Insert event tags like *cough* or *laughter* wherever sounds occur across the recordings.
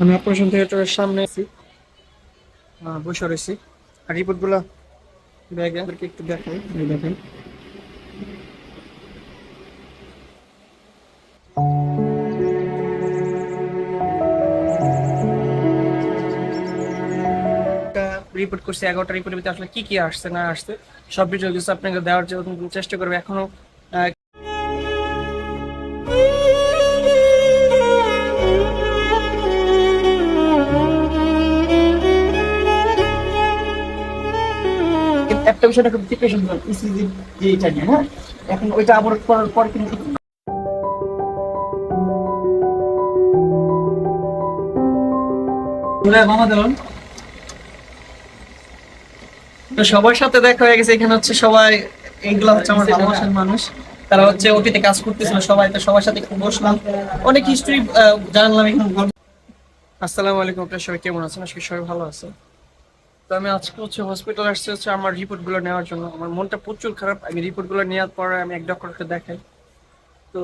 আমি অপারেশন থিয়েটারের সামনে আছি। বসে রয়েছি। আর রিপোর্টগুলো ব্যাগে আমাদেরকে একটু দেখাই দেখেন রিপোর্ট করছি, এগারোটা রিপোর্টের ভিতরে আসলে কি কি আসছে, না আসছে, সব কিছু আপনাকে দেওয়ার জন্য চেষ্টা করবে। এখনও কিন্তু একটা বিষয়টা খুব ডিপ্রেশন ইসিজি যে এটা নিয়ে হ্যাঁ? এখন ওইটা আবার করার পর কিন্তু মামা দিলাম তো সবার সাথে দেখা হয়ে গেছে এখানে হচ্ছে সবাই এইগুলা হচ্ছে আমার ভালোবাসার মানুষ। তারা হচ্ছে ওটিতে কাজ করতেছিল সবাই তো সবার সাথে বসলাম। অনেক হিস্ট্রি জানলাম এখানে। আসসালামু আলাইকুম আপনারা সবাই কেমন আছেন? আজকে সবাই ভালো আছে। আমি আজকে হচ্ছে হসপিটাল আসছে হচ্ছে আমার রিপোর্টগুলো নেওয়ার জন্য। আমার মনটা প্রচুর খারাপ। আমি রিপোর্টগুলো নেওয়ার পরে আমি এক ডক্টরকে দেখাই। তো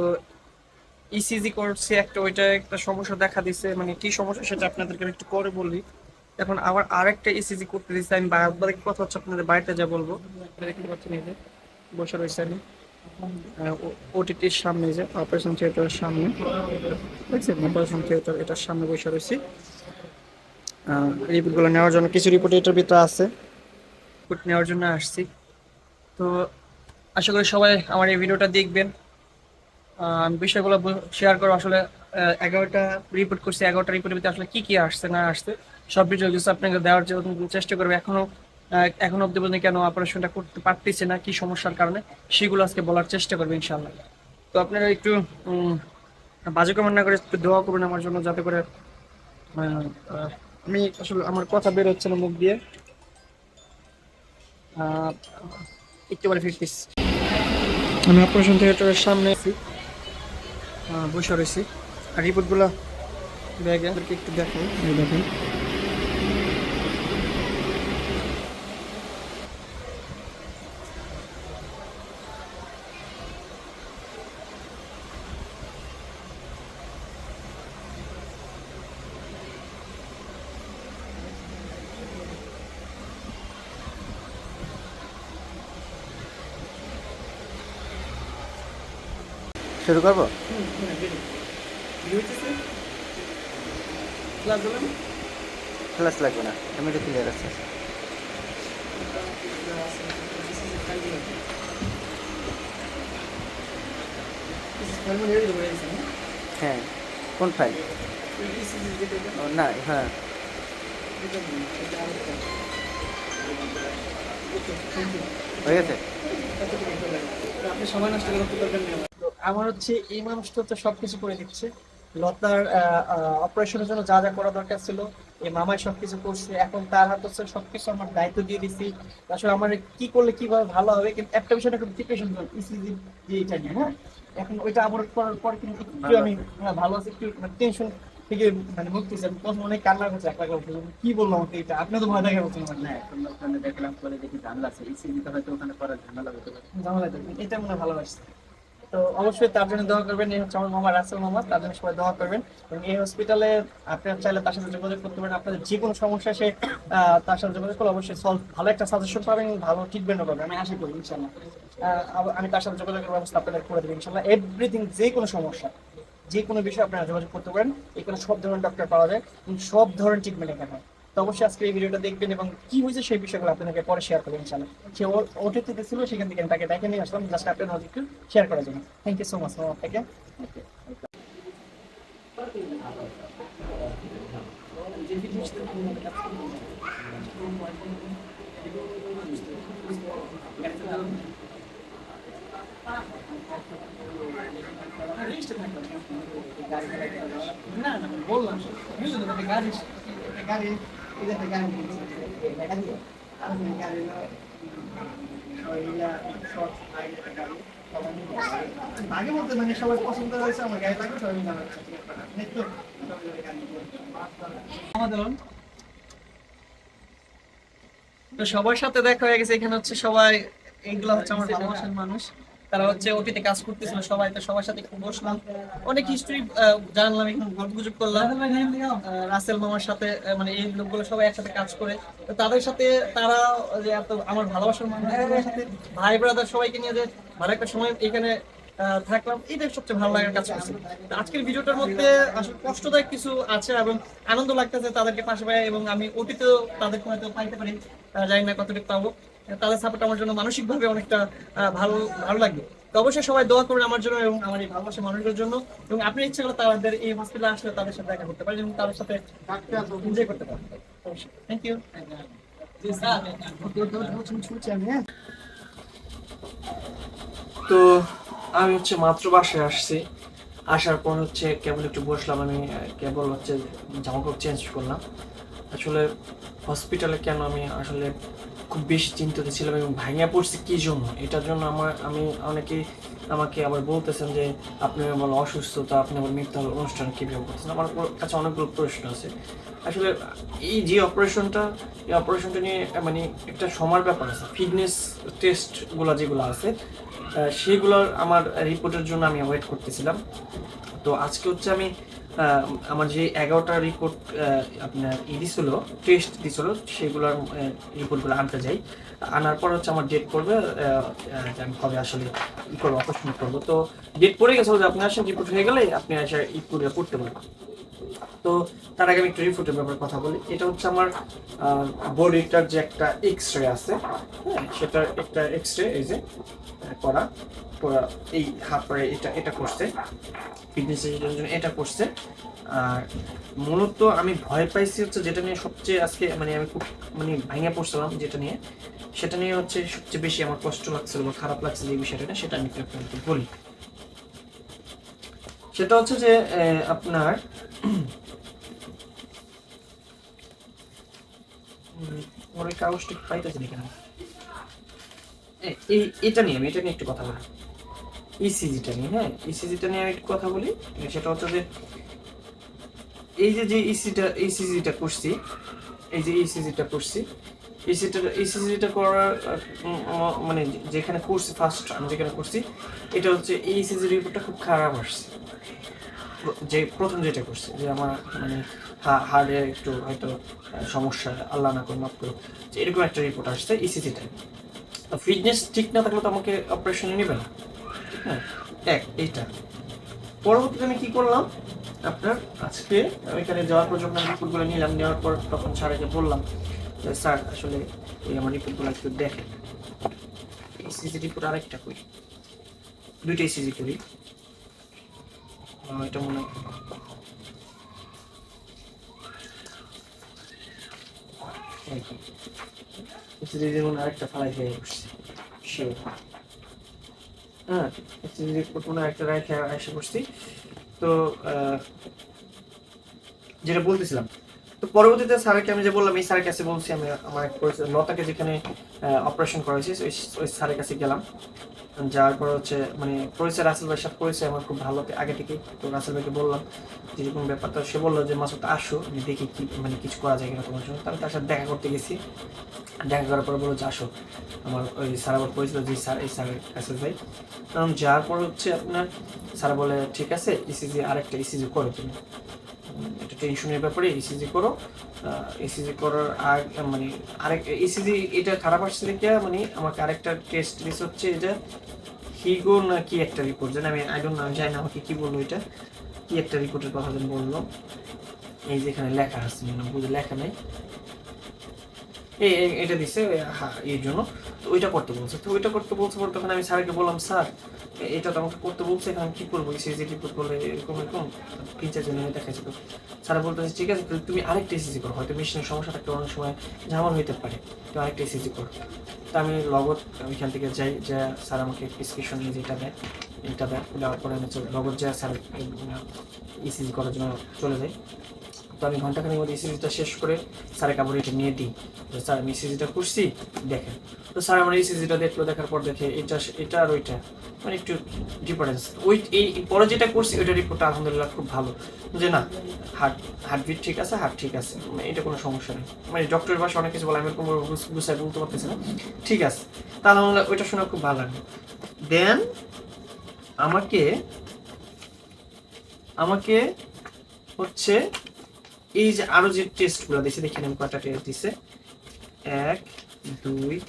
ইসিজি করছি একটা, ওইটা একটা সমস্যা দেখা দিছে। মানে কি সমস্যা সেটা আপনাদেরকে একটু পরে বলবি এখন আবার আরেকটা ইসিজি করতে দিচ্ছে আমি বারবার কথা হচ্ছে আপনাদের বাড়িতে যা বলব। দেখতে পাচ্ছেন যে, বসে রয়েছে আমি। ওটিটির সামনে যে অপারেশন থিয়েটারের সামনে। অপারেশন থিয়েটার এটার সামনে বসে রয়েছি। রিপোর্টগুলো নেওয়ার জন্য কিছু রিপোর্ট এটার ভিতরে আছে। রিপোর্ট নেওয়ার জন্য আসছি। তো আশা করি সবাই আমার এই ভিডিওটা দেখবেন। আমি বিষয়গুলো শেয়ার করব। আসলে এগারোটা রিপোর্ট করছি। এগারোটা রিপোর্টের ভিতরে আসলে কী কী আসছে না আসছে সব ডিটেলস আপনাকে দেওয়ার জন্য চেষ্টা করব। এখনও আহ, এখনও অব্দি পর্যন্ত কেন অপারেশনটা করতে পারতেছে না কি সমস্যার কারণে সেগুলো আজকে বলার চেষ্টা করব ইনশাল্লাহ তো আপনারা একটু বাজে কমেন্ট না করে দোয়া করবেন আমার জন্য যাতে করে আমি আসলে আমার কথা বের হচ্ছে না মুখ দিয়ে। বলে ফিরতিস আমি অপারেশন থিয়েটারের সামনে আছি। বসে রয়েছি। আর রিপোর্টগুলো ব্যাগে একটু দেখো দেখেন। শুরু করব? ক্লাস লাগবে না, আমি এমনি ক্লিয়ার আছে। হ্যাঁ কোন ফাইল না হ্যাঁ। হয়ে গেছে? আপনি সময় নষ্ট করতে পারবেন না। তো আমার হচ্ছে এই মানুষটা তো সবকিছু করে দিচ্ছে। লতার অপারেশনের জন্য যা যা করা দরকার ছিল এই মামাই সবকিছু করছে। এখন তার হাত হচ্ছে সবকিছু আমার দায়িত্ব দিয়ে দিছি। আসলে আমার কি করলে কীভাবে ভালো হবে কিন্তু একটা বিষয়টা খুব ডিপ্রেশন ইসিজি যে এটা নিয়ে হ্যাঁ? এখন ওইটা আবার করার পর কিন্তু একটু আমি হ্যাঁ, ভালো আছে একটু টেনশন থেকে মানে মুক্তি চাই প্রথম অনেক কান্না করছে এক লাখ কি বললাম আমাকে এটা? আপনি তো ভয় দেখা আমার না এখন ওখানে দেখলাম পরে দেখি ঝামেলা আছে ইসিজিতে হয়তো ওখানে করার ঝামেলা হতে পারে। ঝামেলা এটা মনে ভালোবাসছে। তো অবশ্যই তার জন্য দোয়া করবেন। এই হচ্ছে আমার মামা, রাসেল মামা, তার জন্য সবাই দোয়া করবেন। এবং এই হসপিটালে আপনারা চাইলে তার সাথে যোগাযোগ করতে পারেন। আপনাদের যে কোনো সমস্যা সে তার সাথে যোগাযোগ করলে অবশ্যই সলভ ভালো একটা সাজেশন পাবেন, ভালো ট্রিটমেন্টও পাবেন। আমি আশা করি ইনশাল্লাহ আমি তার সাথে যোগাযোগের ব্যবস্থা আপনাদের করে দেবো ইনশাল্লাহ এভরিথিং যে কোনো সমস্যা, যে কোনো বিষয়ে আপনারা যোগাযোগ করতে পারেন। এখানে সব ধরনের ডক্টর পাওয়া যায় এবং সব ধরনের ট্রিটমেন্ট এখানে হয়। অবশ্যই আজকে এই ভিডিওটা দেখবেন এবং কি হয়েছে সেই বিষয়গুলো আপনাকে পরে শেয়ার করবেন ইনশাল্লাহ সে ওটিতে ছিল, সেখান থেকে তাকে ডেকে নিয়ে আসলাম জাস্ট আপনার নজর একটু শেয়ার করার জন্য। থ্যাংক ইউ সো মাচ আপনাকে। না না, বললাম গাড়ি গাড়ি আগে বলতে মানে সবাই পছন্দ হয়েছে আমার লাগবে সবাই আমাদের তো সবার সাথে দেখা হয়ে গেছে এখানে হচ্ছে সবাই এইগুলো হচ্ছে আমার ভালোবাসার মানুষ তারা হচ্ছে ওটিতে কাজ করতেছিল, সবাই তো সবার সাথে একটু বসলাম। অনেক হিস্ট্রি জানলাম, এখানে গল্প গুজব করলাম রাসেল মামার সাথে মানে এই লোকগুলো সবাই একসাথে কাজ করে। তো তাদের সাথে তারা যে এত আমার ভালোবাসার মানুষগুলোর সাথে ভাই ব্রাদার সবাইকে নিয়ে যে ভালো একটা সময় এখানে থাকলাম, এটাই সবচেয়ে ভালো লাগার কাজ করছে। আজকের ভিডিওটার মধ্যে আসলে কষ্টদায়ক কিছু আছে এবং আনন্দ লাগতেছে তাদেরকে পাশে পাই এবং আমি ওটিতেও তাদেরকে হয়তো পাইতে পারি। জানি না কতটুকু পাবো। তাদের সাপোর্ট আমার জন্য মানসিকভাবে অনেকটা ভালো ভালো লাগবে। তো অবশ্যই সবাই দোয়া করবেন আমার জন্য এবং আমার এই ভালোবাসা মানুষের জন্য। এবং আপনি ইচ্ছে করলে তাদের এই হসপিটালে আসলে তাদের সাথে দেখা করতে পারেন এবং তাদের সাথে এনজয় করতে পারেন। থ্যাংক ইউ তো আমি হচ্ছে মাত্র বাসায় আসছি। আসার পর হচ্ছে কেবল একটু বসলাম, আমি কেবল হচ্ছে জামা কাপড় চেঞ্জ করলাম। আসলে হসপিটালে কেন আমি আসলে খুব বেশি চিন্তিত ছিলাম এবং ভাঙিয়া পড়ছি কি জন্য? এটার জন্য আমার, আমি অনেকেই আমাকে আবার বলতেছেন যে, আপনি বলো অসুস্থতা আপনি আবার মৃত্যু অনুষ্ঠান কীভাবে করতেছেন? আমার কাছে অনেকগুলো প্রশ্ন আছে। আসলে এই যে অপারেশনটা এই অপারেশনটা নিয়ে মানে একটা সময়ের ব্যাপার আছে। ফিটনেস টেস্টগুলো যেগুলো আছে সেগুলোর আমার রিপোর্টের জন্য আমি ওয়েট করতেছিলাম। তো আজকে হচ্ছে আমি আমার যে এগারোটা রিপোর্ট আপনার ই দিছিল টেস্ট দিছিল, সেগুলোর রিপোর্টগুলো আনতে যাই। আনার পর হচ্ছে আমার ডেট পড়বে আমি কবে আসলে ই করব অপারেশন করব। তো ডেট পড়ে গেছে আপনি আসেন রিপোর্ট হয়ে গেলে আপনি আসে ই করে করতে পারবেন। তো তার আগে আমি একটু রিপোর্টের ব্যাপারে কথা বলি। এটা হচ্ছে আমার বডিটার যে একটা এক্স রে আছে হ্যাঁ সেটার একটা এক্স রে এই যে করা করা, এই হাত পরে এটা এটা করছে ফিটনেস জন্য এটা করছে। আর মূলত আমি ভয় পাইছি হচ্ছে যেটা নিয়ে সবচেয়ে আজকে মানে আমি খুব মানে ভাঙে পড়ছিলাম যেটা নিয়ে, সেটা নিয়ে হচ্ছে সবচেয়ে বেশি আমার কষ্ট লাগছিল বা খারাপ লাগছে যে বিষয়টা সেটা আমি আপনাদেরকে বলি। সেটা হচ্ছে যে আপনার ওর এই কাগজটা পাইতেছি না। এই, এটা নিয়ে আমি, এটা নিয়ে একটু কথা বলি। ইসিজিটা নিয়ে হ্যাঁ? ইসিজিটা নিয়ে আমি একটু কথা বলি। সেটা হচ্ছে যে, এই যে যে ইসিটা ইসিজিটা করছি, এই যে ইসিজিটা করছি ইসিটা ইসিজিটা করার মানে যেখানে করছি ফার্স্ট আমি যেখানে করছি, এটা হচ্ছে এই ইসিজি রিপোর্টটা খুব খারাপ আসছে। যে প্রথম যেটা করছে, যে আমার মানে হার্টে একটু হয়তো সমস্যা, আল্লাহ না করে মাফ করো এরকম একটা রিপোর্ট আসছে ইসিসি ইসিজিটা ফিটনেস ঠিক না থাকলে তো আমাকে অপারেশনে নেবে না। হ্যাঁ এক, এইটা। পরবর্তীতে আমি কি করলাম? আপনার আজকে আমি এখানে যাওয়ার পর যখন আমি রিপোর্টগুলো নিলাম, নেওয়ার পর তখন স্যারকে বললাম যে, স্যার, আসলে ওই আমার রিপোর্টগুলো একটু দেখেন। ইসিজি রিপোর্ট আরেকটা করি। দুইটা ইসিজি করি। এটা মনে হয় এই তো। ইসিজি যেমন আরেকটা ফালাই হয়ে বসছে হ্যাঁ হয় একটা রেখে এসে বসছি তো যেটা বলতেছিলাম তো পরবর্তীতে স্যারকে আমি যে বললাম, এই স্যারের কাছে বলছি, আমি আমার এক লতাকে যেখানে অপারেশন করা হয়েছে ওই স্যারের কাছে গেলাম। যাওয়ার পর হচ্ছে মানে পরিচয়, রাসেল ভাইয়ের সাথে পরিচয় আমার খুব ভালো আগে থেকে তো রাসেল ভাইকে বললাম, যে এরকম ব্যাপারটা সে বলল যে, মাসুদ, আসো আমি দেখি কি মানে কিছু করা যায় কিনা তোমার জন্য। তাহলে তার সাথে দেখা করতে গেছি। দেখা করার পর বলল যে, আসো। আমার ওই স্যার আবার পরিচিত, যে স্যার, এই স্যারের কাছে যাই কারণ যাওয়ার পর হচ্ছে আপনার, স্যার বলে, ঠিক আছে ইসিজি আরেকটা ইসিজি করো তুমি। এটা টেনশনের ব্যাপারে ইসিজি করো। ইসিজি করার আগ মানে আরেক ইসিজি এটা খারাপ আসছে দেখে মানে আমাকে আরেকটা টেস্ট দিস হচ্ছে এটা হিগো না কি একটা রিপোর্ট জানি আমি আই ডোন্ট নাম জানি না আমাকে কি বলল এটা। কি একটা রিপোর্টের কথা যেন বলল। এই যেখানে লেখা আছে মানে বুঝে লেখা নেই। এই এটা হ্যাঁ এর জন্য। ওইটা করতে বলছে। তো ওইটা করতে বলছে পর তখন আমি স্যারকে বললাম, স্যার, এটা তো আমাকে করতে বলছে, এখন আমি কি করব? সিসি রিপোর্ট করলে এরকম এরকম। তিন চারজন এনে দেখাচ্ছে তো। স্যার বলতেছে, ঠিক আছে তুমি আরেকটা এসিজি করো, হয়তো মেশিনের সমস্যা থাকতে অনেক সময় ঝামেলা হইতে পারে। তো আরেকটা এসিজি করো। তো আমি লগত ওইখান থেকে যাই, যে স্যার আমাকে প্রেসক্রিপশন নিয়ে যেটা দেয়, এটা দেয়। দেওয়ার পরে আমি লগত যায় স্যার ইসিজি করার জন্য চলে যাই। তো আমি ঘন্টাখানেক মধ্যে ইসিজিটা শেষ করে স্যারের কাপড় এটা নিয়ে দিই। যে স্যার, আমি ইসিজিটা করছি দেখেন। তো স্যার আমার ইসিজিটা দেখল, দেখার পর দেখে এটা এটা আর ওইটা মানে একটু ডিফারেন্স ওই, এই পরে যেটা করছি, ওইটা রিপোর্টটা আলহামদুলিল্লাহ খুব ভালো। যে না হার্ট হার্টবিট ঠিক আছে হার্ট ঠিক আছে মানে এটা কোনো সমস্যা নেই। মানে ডক্টরের ভাষা অনেক কিছু বলে, আমি এরকম বুঝাই বলতে পারতেছি না। ঠিক আছে, তা তাহলে ওইটা শুনে খুব ভালো লাগল। দেন আমাকে আমাকে হচ্ছে এই যে আরও যে টেস্টগুলো দিছে দেখেন আমি কয়টা টেস্ট দিছে? এক, দুই,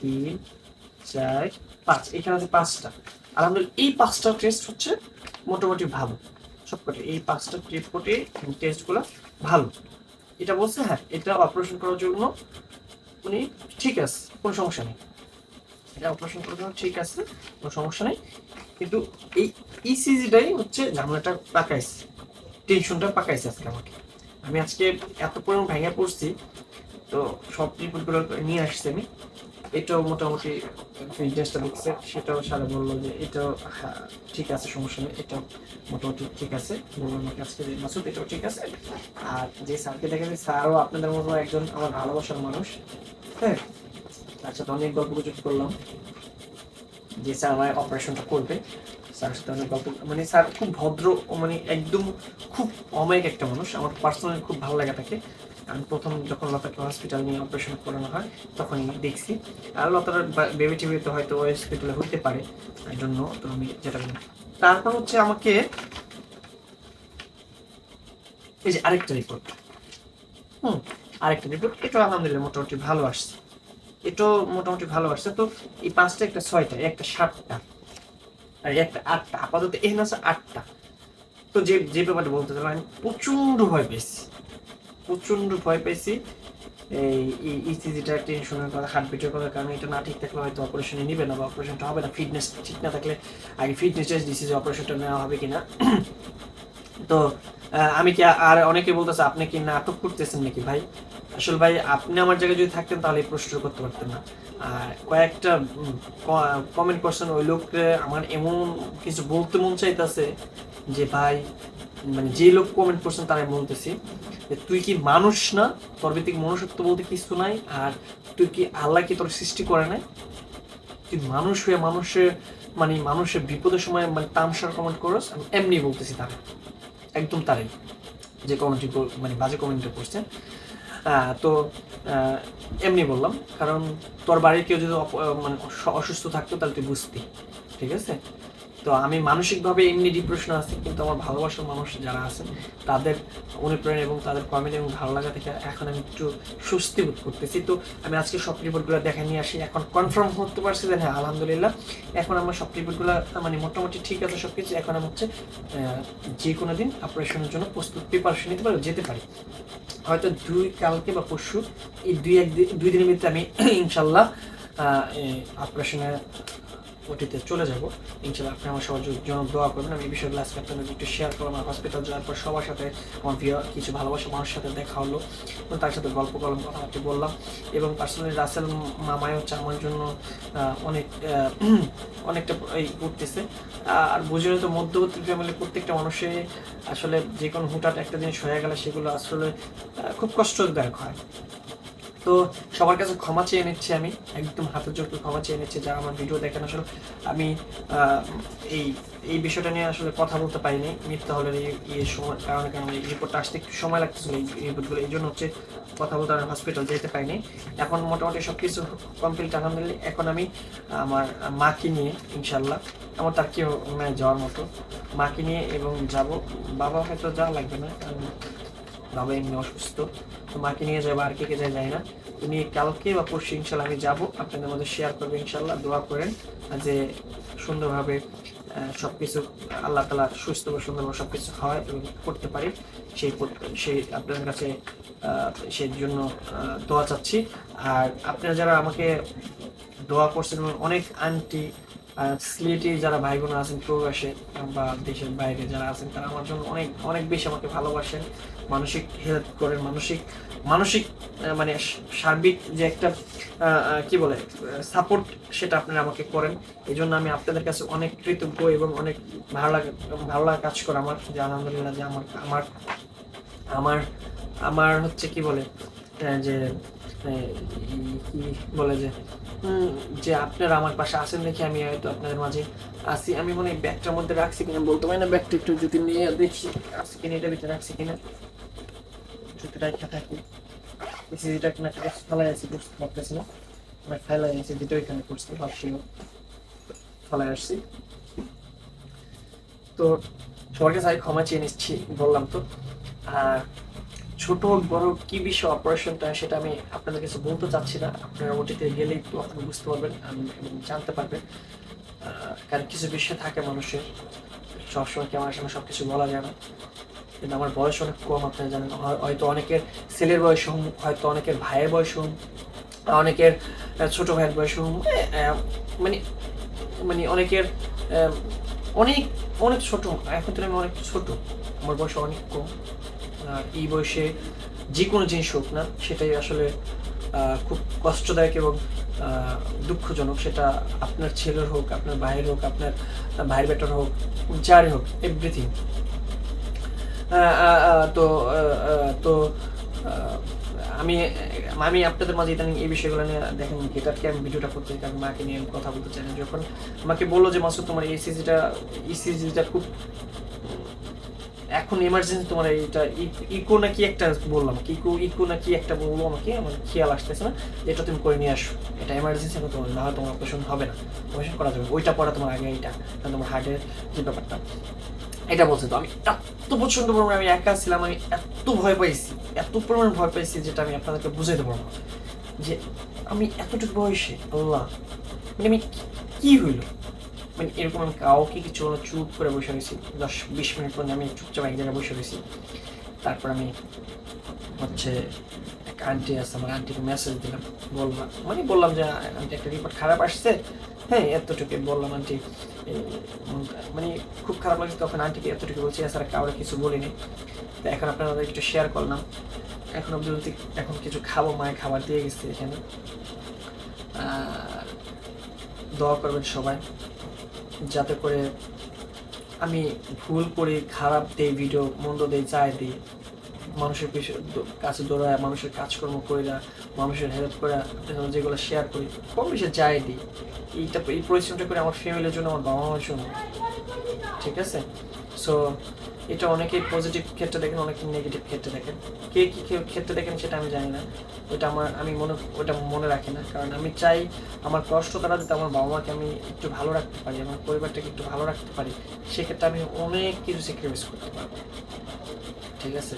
তিন, চার, পাঁচ। এখানে আছে পাঁচটা। আলহামদুলিল্লাহ, এই পাঁচটা টেস্ট হচ্ছে মোটামুটি ভালো। সবকটি, এই পাঁচটা রিপোর্টে টেস্টগুলো ভালো। এটা বলছে হ্যাঁ এটা অপারেশন করার জন্য মানে ঠিক আছে, কোনো সমস্যা নেই। এটা অপারেশন করার জন্য ঠিক আছে, কোনো সমস্যা নেই। কিন্তু এই ইসিজিটাই হচ্ছে, ঝামেলাটা পাকাইছে। টেনশনটা পাকাইছে আজকে আমাকে। আমি আজকে এত পরিমাণ ভেঙে পড়ছি তো সব রিপোর্টগুলো নিয়ে আসছি আমি। এটাও মোটামুটি ফিটনেসটা দেখছে সেটাও সারা বলল যে এটাও হ্যাঁ, ঠিক আছে সমস্যা নেই এটাও মোটামুটি ঠিক আছে। বলল যে মাসুদ এটাও ঠিক আছে। আর যে স্যারকে দেখেন স্যারও আপনাদের মতো একজন আমার ভালোবাসার মানুষ। হ্যাঁ তার সাথে অনেক গল্প করলাম। যে স্যার আমার অপারেশনটা করবে। মানে স্যার খুব ভদ্র মানে একদম খুব অমায়িক একটা মানুষ। আমার পার্সোনালি খুব ভালো লাগে তাকে। আমি প্রথম যখন লতাকে হসপিটাল নিয়ে অপারেশন করানো হয়, তখনই দেখছি। আর লতার বেবি টিভি তো হয়তো হসপিটালে হইতে পারে। এই জন্য তো আমি যেটা তারপর হচ্ছে আমাকে এই যে আরেকটা রিপোর্ট হুম, আরেকটা রিপোর্ট এটা আলহামদুলিল্লাহ মোটামুটি ভালো আসছে। এটাও মোটামুটি ভালো আসছে। তো এই পাঁচটা একটা ছয়টা, একটা সাতটা। আর একটা আটটা, আপাতত এখানে আছে আটটা। তো যে যে ব্যাপারটা বলতে চাইলাম, আমি প্রচণ্ড ভয় পেয়েছি। প্রচণ্ড ভয় পেয়েছি। এই ইসিজিটা টেনশনের কথা হার্টবিটের কথা, কারণ এটা না ঠিক থাকলে হয়তো অপারেশনে নিবে না বা অপারেশনটা হবে না। ফিটনেস ঠিক না থাকলে আগে ফিটনেস টেস্ট দিছি যে অপারেশনটা নেওয়া হবে কিনা। তো আমি কি আর অনেকে বলতেছে, আপনি কি নাটক করতেছেন নাকি ভাই? আসলে ভাই আপনি আমার জায়গায় যদি থাকতেন তাহলে এই প্রশ্নটা করতে পারতেন না। আর কয়েকটা কমেন্ট করছেন ওই লোককে আমার এমন কিছু বলতে মন চাইতেছে যে ভাই মানে যে লোক কমেন্ট করছেন তারাই বলতেছি যে তুই কি মানুষ না? তোর ভিত্তিক মনুষ্যত্ব বলতে কিছু নাই আর তুই কি আল্লাহ কি তোর সৃষ্টি করে নাই? তুই মানুষ হয়ে মানুষের মানে মানুষের বিপদের সময় মানে তামসার কমেন্ট করস আমি এমনি বলতেছি তারা। একদম তারাই। যে কমেন্টটি মানে বাজে কমেন্টটা করছে আহ, তো এমনি বললাম। কারণ তোর বাড়ির কেউ যদি মানে অসুস্থ থাকতো তাহলে তুই বুঝতি। ঠিক আছে? তো আমি মানসিকভাবে এমনি ডিপ্রেশনে আছি, কিন্তু আমার ভালোবাসার মানুষ যারা আছেন, তাদের অনুপ্রেরণা এবং তাদের কমেন্ট এবং ভালো লাগা থেকে এখন আমি একটু স্বস্তি বোধ করতেছি। তো আমি আজকে সব রিপোর্টগুলো দেখে নিয়ে আসি। এখন কনফার্ম করতে পারছি যে হ্যাঁ আলহামদুলিল্লাহ, এখন আমার সব রিপোর্টগুলো মানে মোটামুটি ঠিক আছে সব কিছু এখন আমি হচ্ছে যে কোনো দিন অপারেশনের জন্য প্রস্তুত প্রিপারেশন নিতে পারি, যেতে পারি। হয়তো দুই, কালকে বা পরশু, এই দুই, এক, দুই দিনের ভিতরে আমি ইনশাল্লাহ অপারেশনে ওটিতে চলে যাব। ইনশাল্লাহ আপনি আমার সবার জন্য দোয়া করবেন। আমি এই বিষয়গুলো আজকে আপনাদের একটু শেয়ার করলাম আমার হসপিটাল যাওয়ার পর সবার সাথে আমার প্রিয় কিছু ভালোবাসা মানুষের সাথে দেখা হলো। এবং তার সাথে গল্প করলাম, কথাবার্তা বললাম। এবং পার্সোনালি রাসেল মামাই হচ্ছে আমার জন্য অনেক *clears throat* অনেকটা এই করতেছে আর বুঝলেন তো মধ্যবর্তী ফ্যামিলি প্রত্যেকটা মানুষে আসলে যে কোনো হুটাট একটা জিনিস হয়ে গেলে সেগুলো আসলে খুব কষ্টদায়ক হয়। তো সবার কাছে ক্ষমা চেয়ে নিচ্ছি আমি, একদম হাতের জোর ক্ষমা চেয়ে নিচ্ছি যারা আমার ভিডিও দেখেন আসলে। আমি এই এই বিষয়টা নিয়ে আসলে কথা বলতে পারিনি, মিথ্যা হলে এই সময়, কারণে কারণ এই রিপোর্টটা আসতে একটু সময় লাগতেছিল এই রিপোর্টগুলো এই জন্য হচ্ছে কথা বলতে আমি হসপিটাল যেতে পারিনি। এখন মোটামুটি সব কিছু কমপ্লিট আলহামদুলিল্লাহ, এখন আমি আমার মাকে নিয়ে ইনশাল্লাহ আমার তার কেউ যাওয়ার মতো। মাকে নিয়ে এবং যাব, বাবা হয়তো যাওয়া লাগবে না বাবা অসুস্থ। তো মাকে নিয়ে যাব আর কে কে যায় না। উনি কালকে বা পরশু ইনশাল্লাহ আমি যাব। আপনাদের মধ্যে শেয়ার করব ইনশাল্লাহ, দোয়া করেন যে সুন্দরভাবে সব কিছু আল্লাহ তালা সুস্থ বা সুন্দরভাবে সব কিছু হয় এবং করতে পারি। সেই সেই আপনাদের কাছে সেই জন্য দোয়া চাচ্ছি। আর আপনারা যারা আমাকে দোয়া করছেন অনেক আন্টি সিলেটি যারা ভাই বোন আছেন, প্রবাসে বা দেশের বাইরে যারা আছেন, তারা আমার জন্য অনেক অনেক বেশি আমাকে ভালোবাসেন। মানসিক হেল্প করেন মানসিক মানসিক মানে সার্বিক যে একটা কি বলে সাপোর্ট সেটা আপনারা আমাকে করেন। এই জন্য আমি আপনাদের কাছে অনেক কৃতজ্ঞ এবং অনেক ভালো লাগে, ভালো লাগা কাজ করে আমার, যে আলহামদুলিল্লাহ যে আমার আমার আমার আমার হচ্ছে কি বলে যে কি বলে যে যে আপনারা আমার পাশে আছেন দেখে আমি হয়তো আপনাদের মাঝে আছি। আমি মনে হয় ব্যাগটার মধ্যে রাখছি কিনা, বলতে পারি না, ব্যাগটা একটু যদি নিয়ে দেখি আছে কিনা এটা ভিতরে রাখছি কিনা। যদি রাখা থাকি। সিজিটা কিনা ফেলাই আছে, বুঝতে পারতেছি না। আমি ফেলাই আছে যেটা ওইখানে করছি, ভাবছি ফলায় আসছি। তো সবার কাছে আমি ক্ষমা চেয়ে নিচ্ছি, বললাম তো। আর ছোট বড় কি বিষয় অপারেশনটা সেটা আমি আপনাদের কাছে বলতে চাচ্ছি না। আপনারা ওটিতে গেলেই তো আপনারা বুঝতে পারবেন এবং জানতে পারবেন। কারণ কিছু বিষয় থাকে মানুষের, সবসময় ক্যামেরার সামনে সব কিছু বলা যায় না। কিন্তু আমার বয়স অনেক কম আপনারা জানেন। হয়তো অনেকের ছেলের বয়স কম হয়তো অনেকের ভাইয়ের বয়স কম অনেকের ছোট ভাইয়ের বয়স আহ, মানে মানে অনেকের অনেক অনেক ছোট। এখন তো আমি অনেক ছোট। আমার বয়স অনেক কম। আর এই বয়সে যে কোনো জিনিস হোক না সেটাই আসলে খুব কষ্টদায়ক এবং দুঃখজনক। সেটা আপনার ছেলের হোক আপনার ভাইয়ের হোক আপনার ভাইয়ের বেটার হোক যারই হোক এভরিথিং তো তো আমি আমি আপনাদের মাঝে ইদানিং এই বিষয়গুলো নিয়ে দেখেন গেটারকে আমি ভিডিওটা করতে চাই মাকে নিয়ে কথা বলতে চাই যখন আমাকে বলল যে, মাসুদ, তোমার ইসিজিটা ইসিজিটা খুব, এখন এমার্জেন্সি তোমার এইটা ইকো নাকি একটা বললাম ইকো ইকো নাকি একটা বলব আমাকে, আমার খেয়াল আসতেছে না এটা তুমি করে নিয়ে আসো। এটা এমার্জেন্সি এখন তোমার না হয় তোমার অপারেশন হবে না অপারেশন করা যাবে, ওইটা পড়া তোমার আগে এইটা তোমার হার্টের যে ব্যাপারটা। এটা বলছে তো। আমি এত প্রচণ্ড পরিমাণে আমি একা ছিলাম, আমি এত ভয় পাইছি, এত পরিমাণ ভয় পাইছি যেটা আমি আপনাদেরকে বুঝাইতে পারব না। যে আমি এতটুকু বয়সে, আল্লাহ মানে আমি কি- হইল? মানে এরকম আমি কাউকে কিছু চুপ করে বসে রয়েছি। দশ, বিশ মিনিট পর্যন্ত আমি চুপচাপ এক জায়গায় বসে রয়েছি। তারপর আমি হচ্ছে এক আন্টি আছে, আমার আন্টিকে মেসেজ দিলাম, বললাম মানে বললাম যে আন্টি একটা রিপোর্ট খারাপ আসছে। হ্যাঁ এতটুকু বললাম আন্টি মানে খুব খারাপ লাগছে তখন আন্টিকে এতটুকু বলছি এছাড়া কাউরে কিছু বলিনি। তো এখন আপনাদের একটু শেয়ার করলাম। এখন অব্দি এখন কিছু খাব, মায়ের খাবার দিয়ে গেছে এখানে। দোয়া করবেন সবাই, যাতে করে আমি ভুল করি, খারাপ দিই, ভিডিও মন্দ দিই, চাই দিই। মানুষের পিছনে কাছে দৌড়ায়, মানুষের কাজকর্ম করি না, মানুষের হেল্প করে যেগুলো শেয়ার করি, কম বেশি যাই দিই। এইটা, এই পরিশ্রমটা করে আমার ফ্যামিলির জন্য, আমার বাবা মার জন্য। ঠিক আছে? সো এটা অনেকেই পজিটিভ ক্ষেত্রে দেখেন অনেকে নেগেটিভ ক্ষেত্রে দেখেন। কে কী ক্ষেত্রে দেখেন সেটা আমি জানি না। ওটা আমার, আমি মনে ওটা মনে রাখি না। কারণ আমি চাই আমার কষ্ট তারা যাতে আমার বাবা মাকে আমি একটু ভালো রাখতে পারি, আমার পরিবারটাকে একটু ভালো রাখতে পারি, সেক্ষেত্রে আমি অনেক কিছু স্যাক্রিফাইস করতে পারব। ঠিক আছে?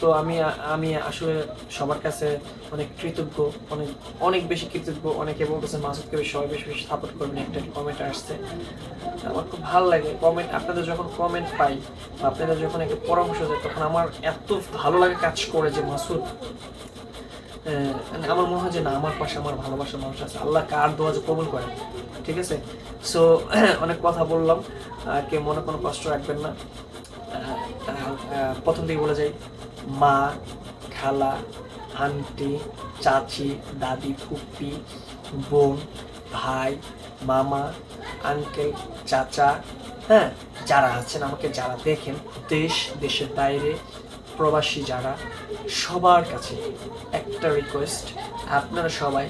তো আমি আমি আসলে সবার কাছে অনেক কৃতজ্ঞ, অনেক অনেক বেশি কৃতজ্ঞ। অনেকে বলতেছে, মাসুদকে সবাই বেশি বেশি সাপোর্ট করবেন। একটা কমেন্ট আসছে। আমার খুব ভালো লাগে। কমেন্ট আপনাদের যখন কমেন্ট পাই বা আপনাদের যখন একটা পরামর্শ দেয়, তখন আমার এত ভালো লাগে কাজ করে যে, মাসুদ আমার মনে হয় যে না, আমার পাশে আমার ভালোবাসার মানুষ আছে। আল্লাহ কার দোয়া যে কবুল করে ঠিক আছে? সো *clears throat* অনেক কথা বললাম। কেউ মনে কোনো কষ্ট রাখবেন না। প্রথম দিকে বলে যাই, মা, খালা, আন্টি, চাচি, দাদি ফুপ্পি বোন, ভাই, মামা, আঙ্কেল, চাচা হ্যাঁ? যারা আছেন, আমাকে যারা দেখেন, দেশ, দেশের বাইরে, প্রবাসী যারা, সবার কাছে একটা রিকোয়েস্ট আপনারা সবাই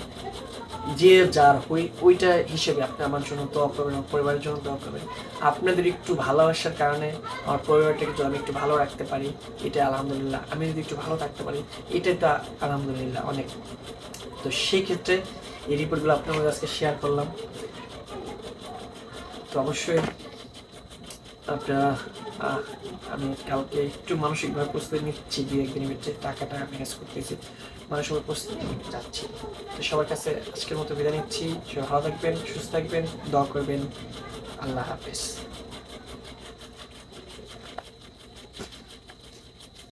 যে যার হই, ওইটা হিসেবে আপনি আমার জন্য দোয়া করবেন, আমার পরিবারের জন্য দোয়া করবেন। আপনাদের একটু ভালোবাসার কারণে আমার পরিবারটাকে যদি আমি একটু ভালো রাখতে পারি, এটা আলহামদুলিল্লাহ, আমি যদি একটু ভালো থাকতে পারি এটাই তো আলহামদুলিল্লাহ অনেক। তো সেই ক্ষেত্রে এই রিপোর্টগুলো আপনাদের আজকে শেয়ার করলাম। তো অবশ্যই আহ, আমি কালকে একটু মানসিকভাবে প্রস্তুতি নিচ্ছি দুই একদিনের ভিতরে টাকাটা ম্যানেজ করতেছি। মানসিকভাবে প্রস্তুতি যাচ্ছি তো সবার কাছে আজকের মতো বিদায় নিচ্ছি। ভালো থাকবেন সুস্থ থাকবেন দোয়া করবেন। আল্লাহ হাফেজ।